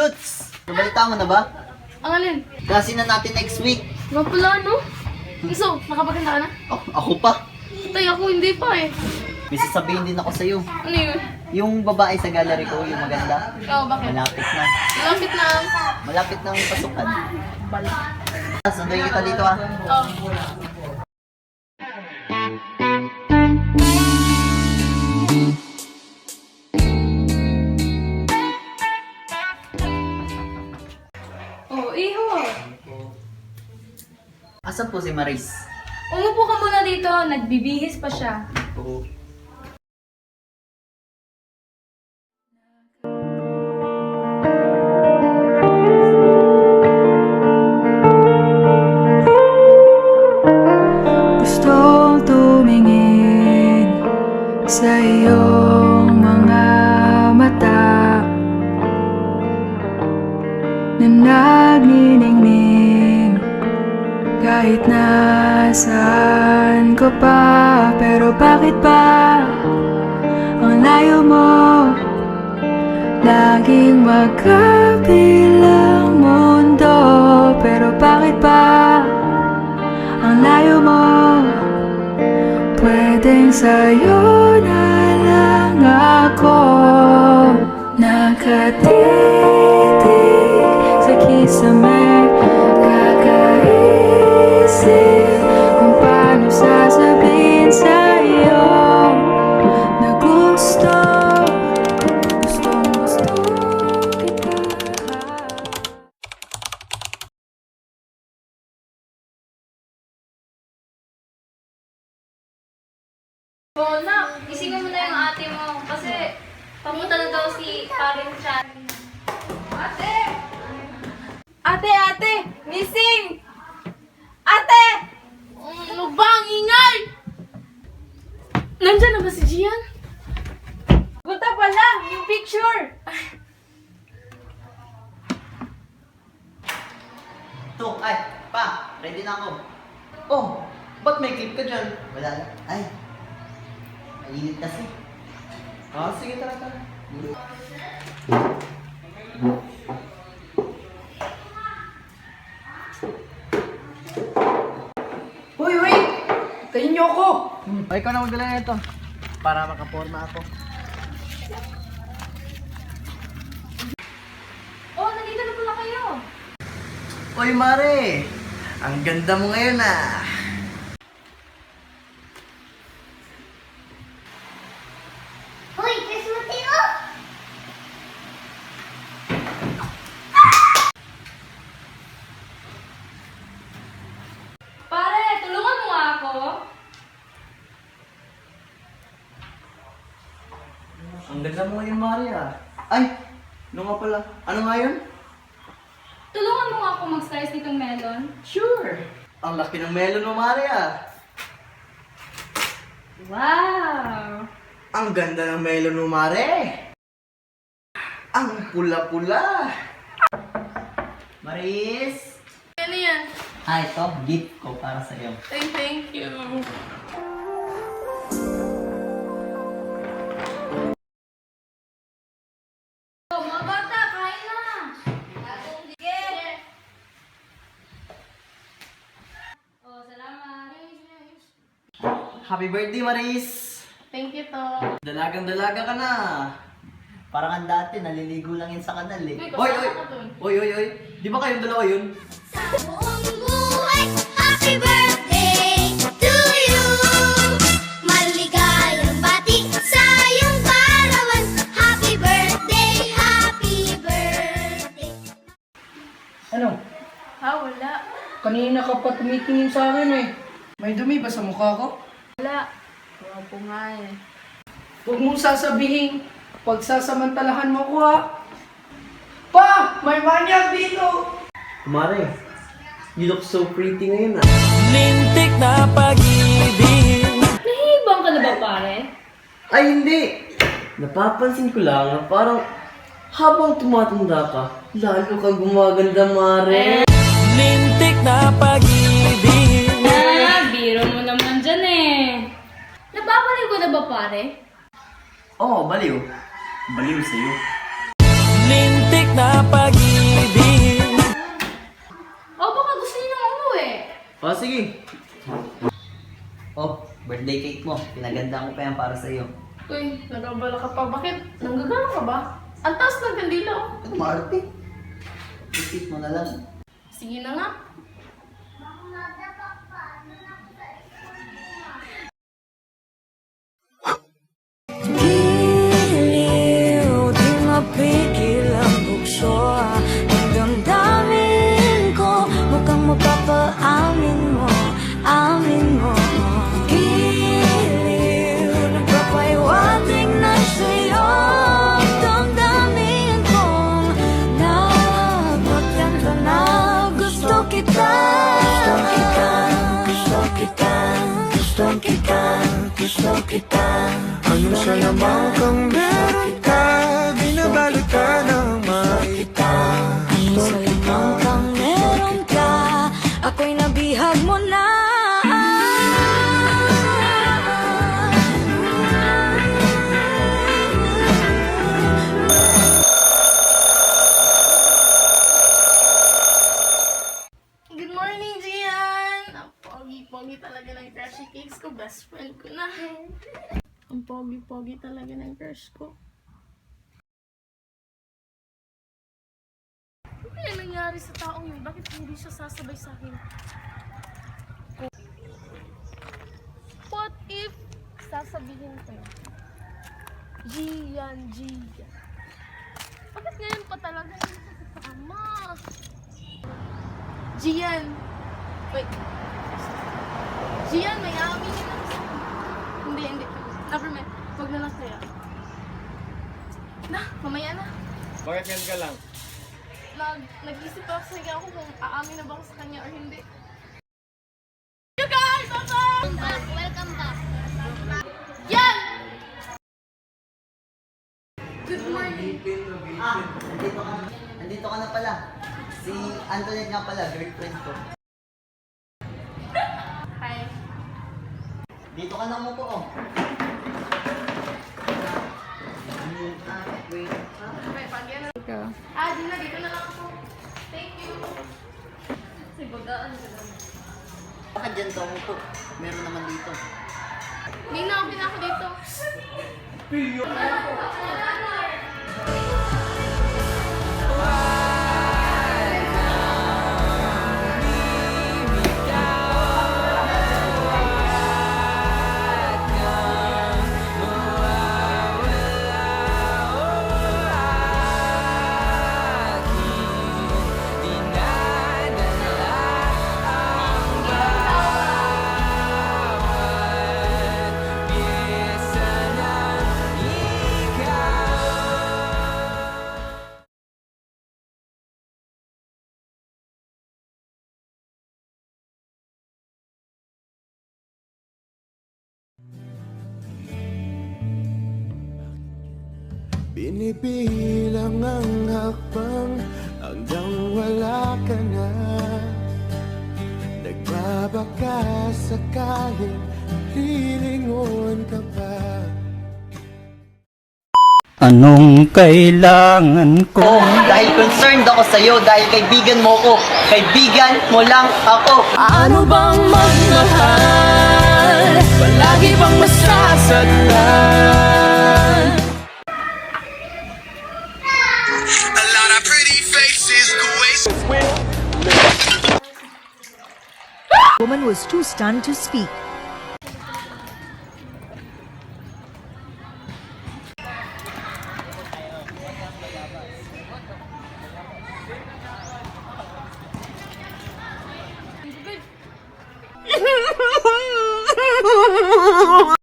Lutz! Nabalita mo na ba? Alin? Kasi na natin next week. Nga pala, no? So, nakapaganda ka na? Oh, ako pa. Tay, ako hindi pa eh. May sasabihin din ako sa'yo. Ano yun? Yung babae sa gallery ko, yung maganda, Ikaw, bakit? malapit na. Malapit na. Malapit na ang pasukan. Bala. Sunduin kita dito ah. Oh. Asan po si Maris? Umupo ka muna dito. Nagbibihis pa siya. Oo. Kahit nasaan ko pa Pero bakit ba ang layo mo? Laging magkabilang mundo Pero bakit ba ang layo mo? Pwedeng sa'yo na lang ako Nakatitig sa kisame Kakaisip kung paano sasabihin sa'yo Na gusto, gustong gusto kita Oh, na, isingin mo na yung ate mo. Kasi, papunta na daw si paring chat. Ate! Ate, ate! Missing! Ate! Ano ba ang ingay? Nandyan na ba si Gian? Punta pala, yung picture! To, ay, pa, ready na ako. Oh, ba't may clip ka dyan? Wala na. Ay, mainit kasi. Ah, sige, tara, tara. Hoy, hoy! Tayin niyo ako! Ay, ikaw na magdala nito. Para makaporma ako. Oh, nandito na pala kayo. Oy, Mare! Ang ganda mo ngayon ah. Hoy, Chris Mateo! Pare, tulungan mo nga ako. Ang ganda mo ngayon, Mare ah. Ay, ano nga pala? Ano nga yun? Tulungan mo nga ako mag-slice nitong melon. Sure. Ang laki ng melon mo, Mare ah. Wow! Ang ganda ng melon mo, Mare. Ang pula-pula. Maris! Ano yan? Ah, ito, gift ko para sa iyo. Ay, thank you. Happy birthday, Maris! Thank you to. Dalagang-dalaga ka na. Parang ang dati, naliligo lang yun sa kanal eh. Uy, Oy, oy! Oy, oy, oy! Di ba kayong dalawa yun? Buong buhay, happy birthday to you! Maligayang bati sa iyong karawan. Happy birthday, happy birthday. Ano? Ha, wala. Kanina ka pa tumitingin sa akin eh. May dumi ba sa mukha ko? Wala. Wapo nga eh. Huwag mong sasabihin, pagsasamantalahan mo ko ha. Pa! May manyak dito! Mare, You look so pretty ngayon ah. Lintik na pag-ibig Nahihibang ka na ba, pare? Ay, hindi! Napapansin ko lang na parang habang tumatanda ka, lalo ka gumaganda, Mare. Lintik na pag-ibig Napapaliw ko na ba, pare? Oo, oh, baliw. Baliw sa'yo. Lintik na pag-ibig O, baka gusto niyo nang umuwi. Oh, sige. Oh, birthday cake mo. Pinaganda ko pa yan para sa'yo. Uy, narabala ka pa. Bakit? Nanggagano ka ba? Ang taas ng kandila, oh. Marte? Isip mo na lang. Sige na nga. Gusto kita Anong salamang kang meron ka Binabalot ka ng makita sa lamang kang meron ka Ako'y nabihag mo na. Good morning, Gian! Pogi-pogi talaga ng crushy cakes ko. Best friend ko na. Ang pogi-pogi talaga ng crush ko. Ano kaya nangyari sa taong yun? Bakit hindi siya sasabay sa akin? What if sasabihin ko yun? Gian, Gian. Bakit ngayon pa talaga ko kasama? Gian! Wait. Gian, may aaminin ako sa Hindi, hindi. Never mind. Huwag na lang kaya. Na, mamaya na. Bakit yan ka lang? Nag, nag-isip ako sa ako kung aamin na ba ako sa kanya or hindi. You guys! Welcome back! Welcome back! Yan! Good morning! Ah, nandito ka na. Nandito ka na pala. Si Antoinette nga pala, girlfriend ko. Dito ka na mo po, oh. Mm, ah, yan na. Di na. Dito na lang ako. Thank you. Sibagaan ka naman. Baka dyan ka mo po. Meron naman dito. Hindi na, ako dito. Binibilang ang hakbang Hanggang wala ka na Nagbabaka sakaling Lilingon ka pa Anong kailangan ko? Oh, dahil concerned ako sa'yo, dahil kaibigan mo ko. Kaibigan mo lang ako. Ano bang magmahal? Palagi bang masasaktan? Woman was too stunned to speak.